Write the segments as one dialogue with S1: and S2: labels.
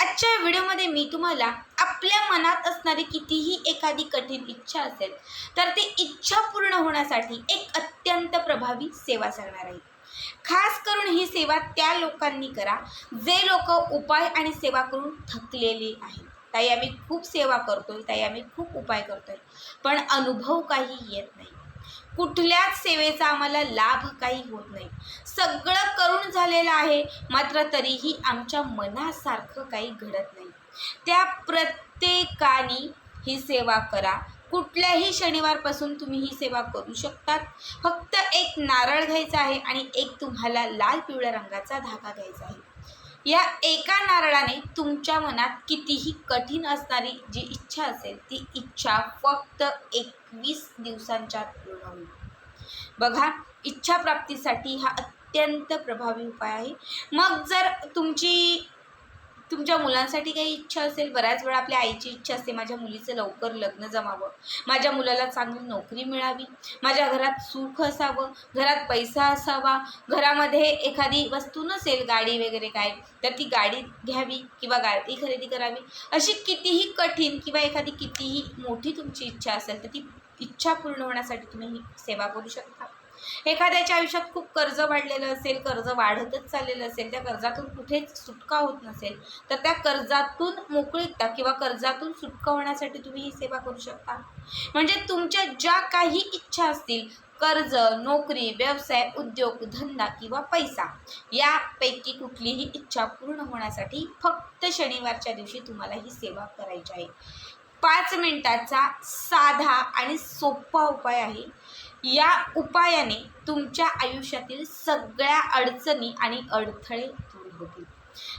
S1: आजच्या व्हिडिओमध्ये मी तुम्हाला आपल्या मनात असणारी कितीही एखादी कठीण इच्छा असेल तर ती इच्छा पूर्ण होण्यासाठी एक अत्यंत प्रभावी सेवा सांगणार आहे. खास करून ही सेवा त्या लोकांनी करा जे लोक उपाय आणि सेवा करून थकलेले आहेत. ताई आम्ही खूप सेवा करतोय ताई आम्ही खूप उपाय करतोय पण अनुभव काही येत नाही. कुठल्याच सेवेचा आम्हाला लाभ काही होत नाही. सगळं करून झालेलं आहे मात्र तरीही आमच्या मनासारखं काही घडत नाही. त्या प्रत्येकाने ही सेवा करा. कुठल्याही शनिवारपासून तुम्ही ही सेवा करू शकतात. फक्त एक नारळ घ्यायचा आहे आणि एक तुम्हाला लाल पिवळ्या रंगाचा धागा घ्यायचा आहे. या एका नारळाने तुमच्या मनात कितीही कठीण असणारी जी इच्छा असेल ती इच्छा फक्त एकवीस दिवसांच्या पूर्ण होईल. बघा इच्छा प्राप्तीसाठी हा अत्यंत प्रभावी उपाय आहे. मग जर तुमची तुमच्या मुलांसाठी काही इच्छा असेल बऱ्याच वेळा आपल्या आईची इच्छा असते माझ्या मुलीचं लवकर लग्न जमावं. माझ्या मुलाला चांगली नोकरी मिळावी. माझ्या घरात सुख असावं. घरात पैसा असावा. घरामध्ये एखादी वस्तू नसेल गाडी वगैरे काय तर ती गाडी घ्यावी किंवा गाडी खरेदी करावी. अशी कितीही कठीण किंवा एखादी कितीही मोठी तुमची इच्छा असेल तर ती इच्छा पूर्ण होण्यासाठी तुम्ही ही सेवा करू शकता. एखाद्याच्या आयुष्यात खूप कर्ज वाढलेलं असेल कर्ज वाढतच चाललेलं असेल त्या कर्जातून कुठेच सुटका होत नसेल तर त्या कर्जातून मोकळीकता किंवा कर्जातून सुटका होण्यासाठी तुम्ही ही सेवा करू शकता. म्हणजे तुमच्या ज्या काही इच्छा असतील कर्ज नोकरी व्यवसाय उद्योग धंदा किंवा पैसा यापैकी कुठलीही इच्छा पूर्ण होण्यासाठी फक्त शनिवारच्या दिवशी तुम्हाला ही सेवा करायची आहे. पाच मिनिटाचा साधा आणि सोपा उपाय आहे. या उपायाने तुमच्या आयुष्यातील सगळ्या अडचणी आणि अडथळे दूर होतील.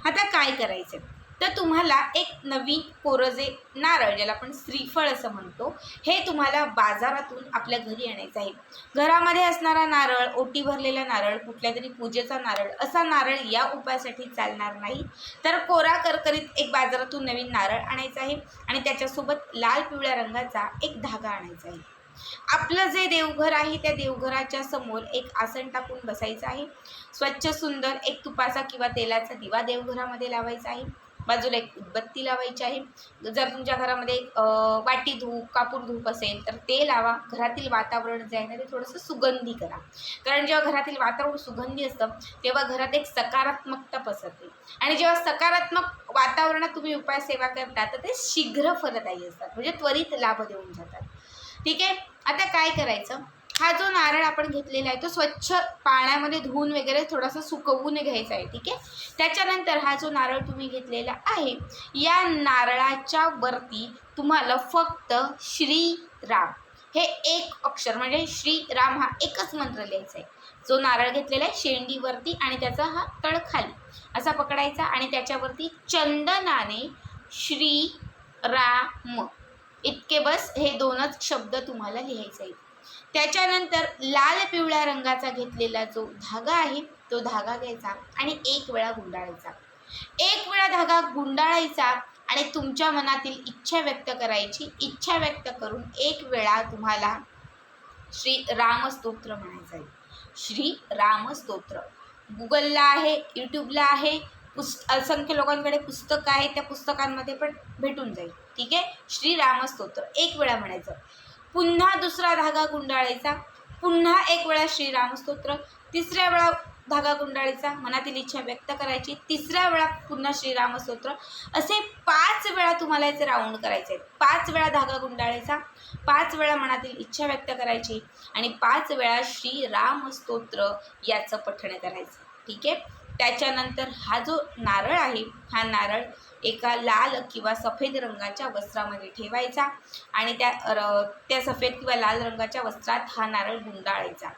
S1: आता काय करायचं? तर तुम्हाला एक नवीन कोरजे नारळ ज्याला आपण श्रीफळ असं म्हणतो हे तुम्हाला बाजारातून आपल्या घरी आणायचं आहे. घरामध्ये असणारा नारळ ओटी भरलेला नारळ कुठल्या तरी पूजेचा नारळ असा नारळ या उपायासाठी चालणार नाही. तर कोरा करकरीत एक बाजारातून नवीन नारळ आणायचा आहे आणि त्याच्यासोबत लाल पिवळ्या रंगाचा एक धागा आणायचा आहे. आपलं जे देवघर आहे त्या देवघराच्या समोर एक आसन टाकून बसायचं आहे. स्वच्छ सुंदर एक तुपाचा किंवा तेलाचा दिवा देवघरामध्ये लावायचा आहे. बाजूला एक उदबत्ती लावायची आहे. जर तुमच्या घरामध्ये एक वाटी धूप कापूर धूप असेल तर ते लावा. घरातील वातावरण जे आहे ना ते थोडंसं सुगंधी करा. कारण जेव्हा घरातील वातावरण सुगंधी असतं तेव्हा घरात एक सकारात्मकता पसरते. आणि जेव्हा सकारात्मक वातावरणात तुम्ही उपाय सेवा करता तर ते शीघ्र फलदायी असतात. म्हणजे त्वरित लाभ देऊन जातात. ठीक आहे? आता काय करायचं? हा जो नारळ आपण घेतलेला आहे तो स्वच्छ पाण्यामध्ये धुवून वगैरे थोडासा सुकवून घ्यायचा आहे ठीक आहे? त्याच्यानंतर हा जो नारळ तुम्ही घेतलेला आहे या नारळाच्या वरती तुम्हाला फक्त श्रीराम. हे एक अक्षर म्हणजे श्रीराम हा एकच मंत्र लिहायचा आहे. जो नारळ घेतलेला आहे शेंडीवरती आणि त्याचा हा तळ खाली. असा पकडायचा आणि त्याच्यावरती चंदनाने श्री राम इतके बस हे दोनच शब्द तुम्हाला लिहायचे आहेत. त्याच्यानंतर लाल पिवळ्या रंगाचा घेतलेला जो धागा आहे तो धागा घ्यायचा आणि एक वेळा गुंडाळायचा. एक वेळा धागा गुंडाळायचा आणि तुमच्या मनातील इच्छा व्यक्त करायची. इच्छा व्यक्त करून एक वेळा तुम्हाला श्री रामस्तोत्र म्हणायचं आहे श्री रामस्तोत्र. गुगलला आहे यूट्यूबला आहे पुस् असंख्य लोकांकडे पुस्तकं आहे त्या पुस्तकांमध्ये पण भेटून जाईल. ठीक आहे? श्री एक वेळा म्हणायचं. पुन्हा दुसरा धागा गुंडाळायचा. पुन्हा एक वेळा श्रीरामस्तोत्र. तिसऱ्या वेळा धागा गुंडाळायचा. मनातील इच्छा व्यक्त करायची. तिसऱ्या वेळा पुन्हा श्रीरामस्तोत्र. असे पाच वेळा तुम्हाला याचे राऊंड करायचे आहेत. पाच वेळा धागा गुंडाळायचा. पाच वेळा मनातील इच्छा व्यक्त करायची. आणि पाच वेळा श्रीरामस्तोत्र याचं पठण करायचं. ठीक आहे? त्याच्यानंतर हा जो नारळ आहे हा नारळ एका लाल किंवा सफेद रंगाच्या वस्त्रामध्ये ठेवायचा आणि त्या र त्या सफेद किंवा लाल रंगाच्या वस्त्रात हा नारळ गुंडाळायचा.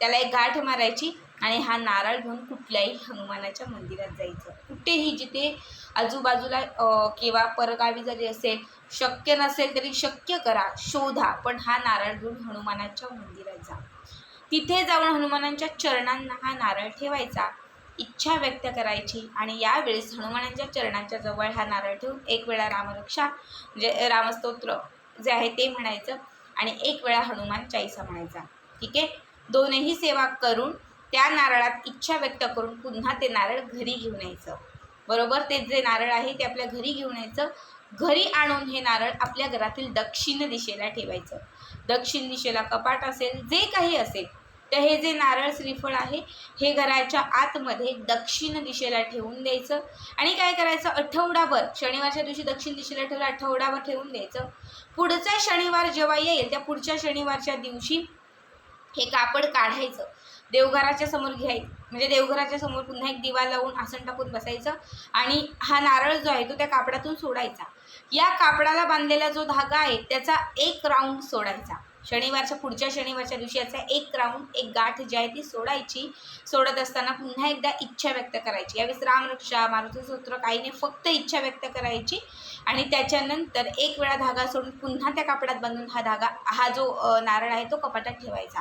S1: त्याला एक गाठ मारायची आणि हा नारळ घेऊन कुठल्याही हनुमानाच्या मंदिरात जायचं. कुठेही जिथे आजूबाजूला किंवा परगावी जरी असेल शक्य नसेल तरी शक्य करा शोधा पण हा नारळ घेऊन हनुमानाच्या मंदिरात जा. तिथे जाऊन हनुमानांच्या चरणांना हा नारळ ठेवायचा. इच्छा व्यक्त करायची आणि यावेळेस हनुमानांच्या चरणांच्या जवळ हा नारळ ठेवून एक वेळा रामरक्षा म्हणजे रामस्तोत्र जे आहे ते म्हणायचं आणि एक वेळा हनुमान चाळीसा म्हणायचा. ठीक आहे? दोनही सेवा करून त्या नारळात इच्छा व्यक्त करून पुन्हा ते नारळ घरी घेऊन यायचं. बरोबर? ते जे नारळ आहे ते आपल्या घरी घेऊन यायचं. घरी आणून हे नारळ आपल्या घरातील दक्षिण दिशेला ठेवायचं. दक्षिण दिशेला कपाट असेल जे काही असेल तर हे जे नारळ श्रीफळ आहे हे घराच्या आतमध्ये दक्षिण दिशेला ठेवून द्यायचं. आणि काय करायचं? आठवडाभर शनिवारच्या दिवशी दक्षिण दिशेला ठेवलं आठवडाभर ठेवून द्यायचं. पुढचा शनिवार जेव्हा येईल त्या पुढच्या शनिवारच्या दिवशी हे कापड काढायचं. देवघराच्या समोर घ्यायचं म्हणजे देवघराच्या समोर पुन्हा एक दिवा लावून आसन टाकून बसायचं. आणि हा नारळ जो आहे तो त्या कापडातून सोडायचा. या कापडाला बांधलेला जो धागा आहे त्याचा एक राऊंड सोडायचा. शनिवारच्या पुढच्या शनिवारच्या दिवशी याचा एक राऊंड एक गाठ जी आहे ती सोडायची. सोडत असताना पुन्हा एकदा इच्छा व्यक्त करायची. यावेळेस रामरक्षा मारुती सूत्र काही नाही फक्त इच्छा व्यक्त करायची. आणि त्याच्यानंतर एक वेळा धागा सोडून पुन्हा त्या कापडात बांधून हा धागा हा जो नारळ आहे तो कपाटात ठेवायचा.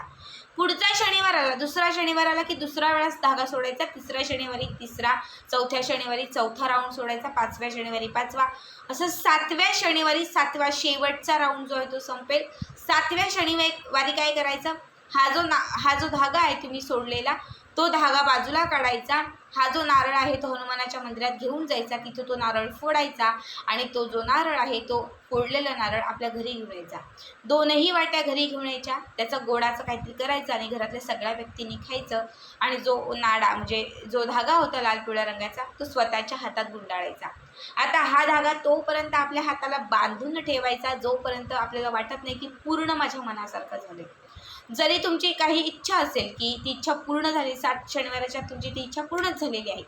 S1: पुढचा शनिवार आला दुसरा शनिवार आला की दुसरा वेळेस धागा सोडायचा तिसऱ्या शनिवारी तिसरा चौथ्या शनिवारी चौथा राऊंड सोडायचा पाचव्या शनिवारी पाचवा. असं सातव्या शनिवारी सातवा शेवटचा राऊंड जो आहे तो संपेल. सातव्या शनिवारी काय करायचं? हा जो ना हा जो धागा आहे तुम्ही सोडलेला तो धागा बाजूला काढायचा. हा जो नारळ आहे तो हनुमानाच्या मंदिरात घेऊन जायचा. तिथं तो नारळ फोडायचा आणि तो जो नारळ आहे तो फोडलेला नारळ आपल्या घरी घेऊन यायचा. दोनही वाट्या घरी घेऊन यायच्या. त्याचा गोडाचं काहीतरी करायचं आणि घरातल्या सगळ्या व्यक्तींनी खायचं आणि जो नाडा म्हणजे जो धागा होता लाल पिवळ्या रंगाचा तो स्वतःच्या हातात गुंडाळायचा. आता हा धागा तोपर्यंत आपल्या हाताला बांधून ठेवायचा जोपर्यंत आपल्याला वाटत नाही की पूर्ण माझ्या मनासारखं झालं जरी तुमची काही इच्छा असेल की ती इच्छा पूर्ण झाली सात शनिवाराच्या तुमची ती इच्छा पूर्णच झालेली आहे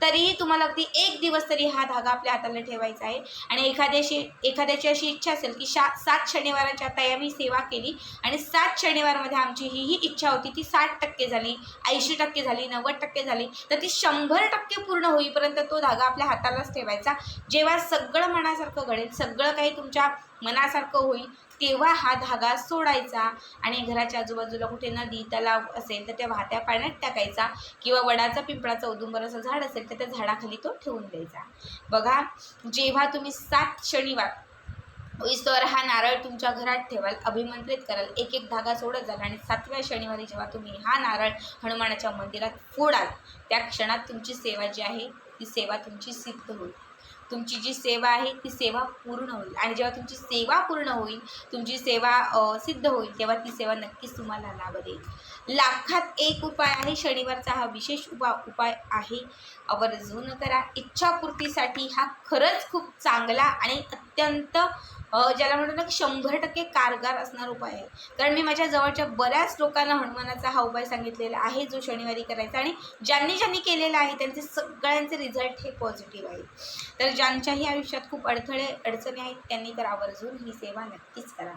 S1: तरीही तुम्हाला अगदी एक दिवस तरी हा धागा आपल्या हाताला ठेवायचा आहे. आणि एखाद्याशी एखाद्याची अशी इच्छा असेल की शा सात शनिवाराच्या आता आम्ही सेवा केली आणि सात शनिवारमध्ये आमची ही ही इच्छा होती ती साठ टक्के झाली ऐंशी टक्के झाली नव्वद टक्के झाली तर ती शंभर टक्के पूर्ण होईपर्यंत तो धागा आपल्या हातालाच ठेवायचा. जेव्हा सगळं मनासारखं घडेल सगळं काही तुमच्या मनासारखं होईल तेव्हा हा धागा सोडायचा आणि घराच्या आजूबाजूला कुठे नदी तलाव असेल तर त्या वाहत्या पाण्यात टाकायचा किंवा वडाचा पिंपळाचा उदुंबर असं झाड असेल तर त्या झाडाखाली तो ठेवून द्यायचा. बघा जेव्हा तुम्ही सात शनिवार ईश्वर हा नारळ तुमच्या घरात ठेवाल अभिमंत्रित कराल एक एक धागा सोडत जाल आणि सातव्या शनिवारी जेव्हा तुम्ही हा नारळ हनुमानाच्या मंदिरात फोडाल त्या क्षणात तुमची सेवा जी आहे ती सेवा तुमची सिद्ध होईल. तुमची जी सेवा आहे ती सेवा पूर्ण होईल. आणि जेव्हा तुमची सेवा पूर्ण होईल तुमची सेवा सिद्ध होईल तेव्हा ती सेवा नक्कीच तुम्हाला लाभ देईल लाखात एक उपाय आहे शनिवारचा हा विशेष उपा उपाय आहे. आवर्जून करा. इच्छापूर्तीसाठी हा खरंच खूप चांगला आणि अत्यंत ज्याला म्हणतो ना की शंभर टक्के कारगार असणार उपाय आहे. कारण मी माझ्या जवळच्या बऱ्याच लोकांना हनुमानाचा हा उपाय सांगितलेला आहे जो शनिवारी करायचा आणि ज्यांनी ज्यांनी केलेला आहे त्यांचे सगळ्यांचे रिझल्ट हे पॉझिटिव्ह आहेत. तर ज्यांच्याही आयुष्यात खूप अडथळे अडचणी आहेत त्यांनी तर आवर्जून ही सेवा नक्कीच करा.